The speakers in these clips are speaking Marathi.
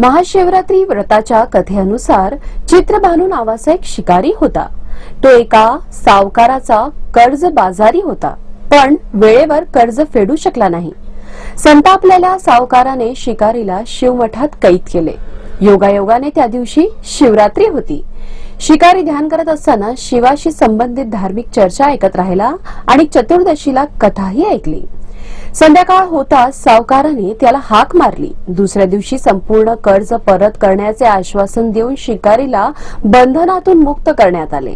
महाशिवरात्री व्रताच्या कथेनुसार चित्रभानू नावाचा एक शिकारी होता. तो एका सावकाराचा कर्ज बाजारी होता पण वेळेवर कर्ज फेडू शकला नाही. संतापलेल्या सावकाराने शिकारीला शिवमठात कैद केले. योगायोगाने त्या दिवशी शिवरात्री होती. शिकारी ध्यान करत असताना शिवाशी संबंधित धार्मिक चर्चा ऐकत राहिला आणि चतुर्दशीला कथाही ऐकली. संध्याकाळ होता सावकाराने त्याला हाक मारली. दुसऱ्या दिवशी संपूर्ण कर्ज परत करण्याचे आश्वासन देऊन शिकारीला बंधनातून मुक्त करण्यात आले.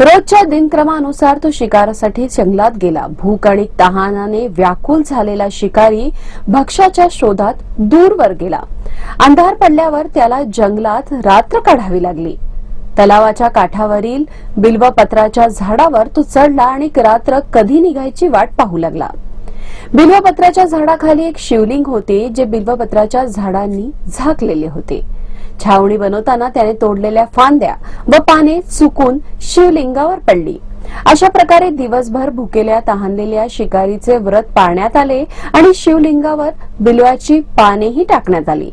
रोजच्या दिनक्रमानुसार तो शिकारासाठी जंगलात गेला. भूक आणि तहानाने व्याकुल झालेला शिकारी भक्ष्याच्या शोधात दूरवर गेला. अंधार पडल्यावर त्याला जंगलात रात्र काढावी लागली. तलावाच्या काठावरील बिल्वपत्राच्या झाडावर तो चढला आणि रात्र कधी निघायची वाट पाहू लागला. बिल्वपत्राच्या झाडाखाली एक शिवलिंग होते जे बिल्वपत्राच्या झाडांनी झाकलेले होते. छावणी बनवताना त्याने तोडलेल्या फांद्या व पाने चुकून शिवलिंगावर पडली. अशा प्रकारे दिवसभर भुकेल्या तहानलेल्या शिकारीचे व्रत पाळण्यात आले आणि शिवलिंगावर बिलवाची पानेही टाकण्यात आली.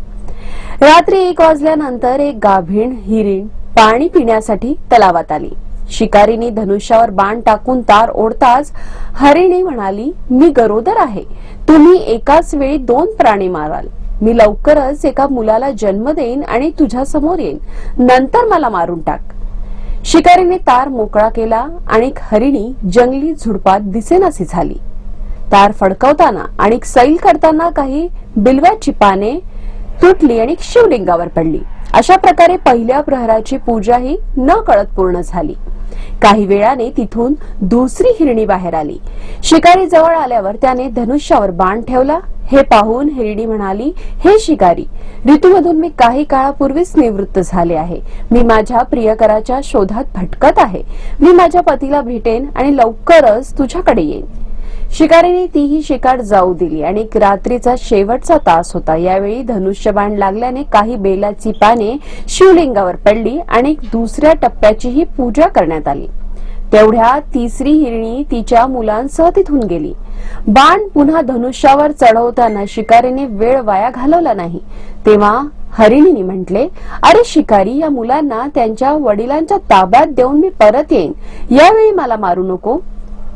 रात्री एक वाजल्यानंतर एक गाभीण हिरीण पाणी पिण्यासाठी तलावात आली. शिकारीने धनुष्यावर बाण टाकून तार ओढताच हरिणी म्हणाली मी गरोदर आहे. तुम्ही एकाच वेळी दोन प्राणी माराल. मी लवकरच एका मुलाला जन्म देईन आणि तुझ्या समोर येईन. नंतर मला मारून टाक. शिकारीने तार मोकळा केला आणि हरिणी जंगली झुडपात दिसेनासी झाली. तार फडकवताना आणि सैल करताना काही बिलव्याची पाने तुटली आणि शिवलिंगावर पडली. अशा प्रकारे पहिल्या प्रहराची पूजाही न कळत पूर्ण झाली. काही वेळाने तिथून दुसरी हिरणी बाहेर आली. शिकारी जवळ आल्यावर त्याने धनुष्यावर बाण ठेवला. हे पाहून हिरणी म्हणाली हे शिकारी ऋतूमधून मी काही काळापूर्वीच निवृत्त झाले आहे. मी माझ्या प्रियकराच्या शोधात भटकत आहे. मी माझ्या पतीला भेटेन आणि लवकरच तुझ्याकडे येईन. शिकारीने तीही शिकार जाऊ दिली आणि रात्रीचा शेवटचा तास होता. यावेळी धनुष्यबाण लागल्याने काही बेलाची पाने शिवलिंगावर पडली आणि दुसऱ्या टप्प्याचीही पूजा करण्यात आली. तेवढ्या तिसरी हिरणी तिच्या मुलांसह तिथून गेली. बाण पुन्हा धनुष्यावर चढवताना शिकारीने वेळ वाया घालवला नाही. तेव्हा हरिणीने म्हटले अरे शिकारी या मुलांना त्यांच्या वडिलांच्या ताब्यात देऊन मी परत येईन. यावेळी मला मारू नको.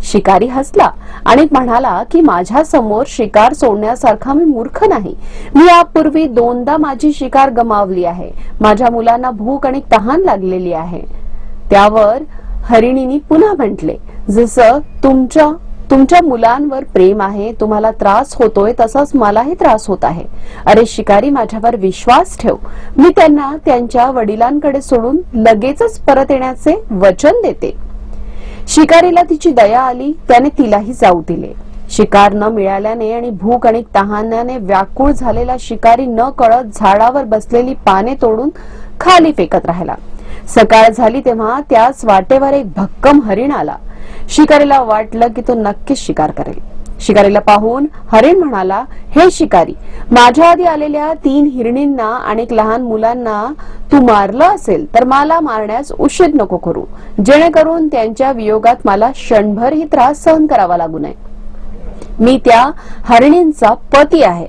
शिकारी हसला आणि म्हणाला की माझ्यासमोर शिकार सोडण्यासारखा मी मूर्ख नाही. मी यापूर्वी दोनदा माझी शिकार गमावली आहे. माझ्या मुलांना भूक आणि तहान लागलेली आहे. त्यावर हरिणीनी पुन्हा म्हटले जसं तुमच्या तुमच्या मुलांवर प्रेम आहे तुम्हाला त्रास होतोय तसाच मलाही त्रास होत आहे. अरे शिकारी माझ्यावर विश्वास ठेव. मी त्यांना त्यांच्या वडिलांकडे सोडून लगेचच परत येण्याचे वचन देते. शिकारीला तिची दया आली त्याने तिलाही जाऊ दिले. शिकार न मिळाल्याने आणि भूक आणि तहाण्याने व्याकुळ झालेला शिकारी न कळत झाडावर बसलेली पाने तोडून खाली फेकत राहिला. सकाळ झाली तेव्हा त्याच वाटेवर एक भक्कम हरिण आला. शिकारीला वाटलं की तो नक्कीच शिकार करेल. शिकारीला पाहून हरिण म्हणाला हे शिकारी माझ्या आधी आलेल्या तीन हिरणींना आणि लहान मुलांना तू मारलं असेल तर मला मारण्यास उशीर नको करू. जेणेकरून त्यांच्या वियोगात मला क्षणभरही त्रास सहन करावा लागू नये. मी त्या हरिणींचा पती आहे.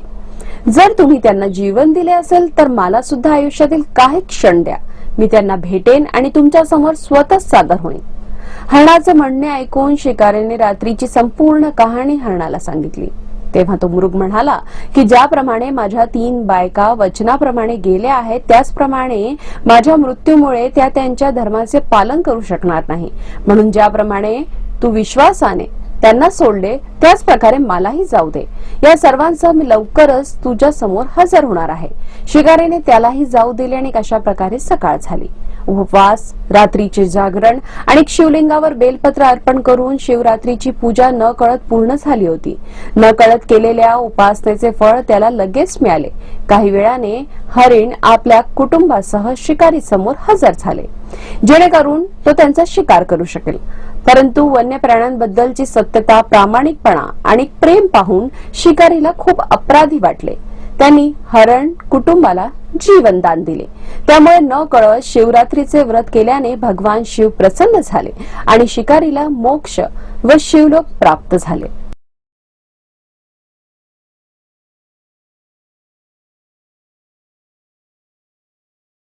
जर तुम्ही त्यांना जीवन दिले असेल तर मला सुद्धा आयुष्यातील काही क्षण द्या. मी त्यांना भेटेन आणि तुमच्यासमोर स्वतःच सादर होईन. हरणाचं म्हणणे ऐकून शिकाऱ्याने रात्रीची संपूर्ण कहाणी हरणाला सांगितली. तेव्हा तो मृग म्हणाला की ज्याप्रमाणे माझ्या तीन बायका वचनाप्रमाणे गेल्या आहेत त्याचप्रमाणे माझ्या मृत्यूमुळे त्या त्यांच्या धर्माचे पालन करू शकणार नाही. म्हणून ज्याप्रमाणे तू विश्वासाने त्यांना सोडले त्याच प्रकारे मलाही जाऊ दे. या सर्वांचा मी लवकरच तुझ्या समोर हजर होणार आहे. शिकारीने त्यालाही जाऊ दिले आणि अशा प्रकारे सकाळ झाली. उपवास रात्रीचे जागरण आणि शिवलिंगावर बेलपत्र अर्पण करून शिवरात्रीची पूजा न कळत पूर्ण झाली होती. न कळत केलेल्या उपासनेचे फळ त्याला लगेच मिळाले. काही वेळाने हरिण आपल्या कुटुंबासह शिकारी समोर हजर झाले. जेणेकरून तो त्यांचा शिकार करू शकेल. परंतु वन्य प्राण्यांबद्दलची सत्यता प्रामाणिकपणा आणि प्रेम पाहून शिकारीला खूप अपराधी वाटले. त्यांनी हरण कुटुंबाला जीवनदान दिले. त्यामुळे न कळत शिवरात्रीचे व्रत केल्याने भगवान शिव प्रसन्न झाले आणि शिकारीला मोक्ष व शिवलोक प्राप्त झाले.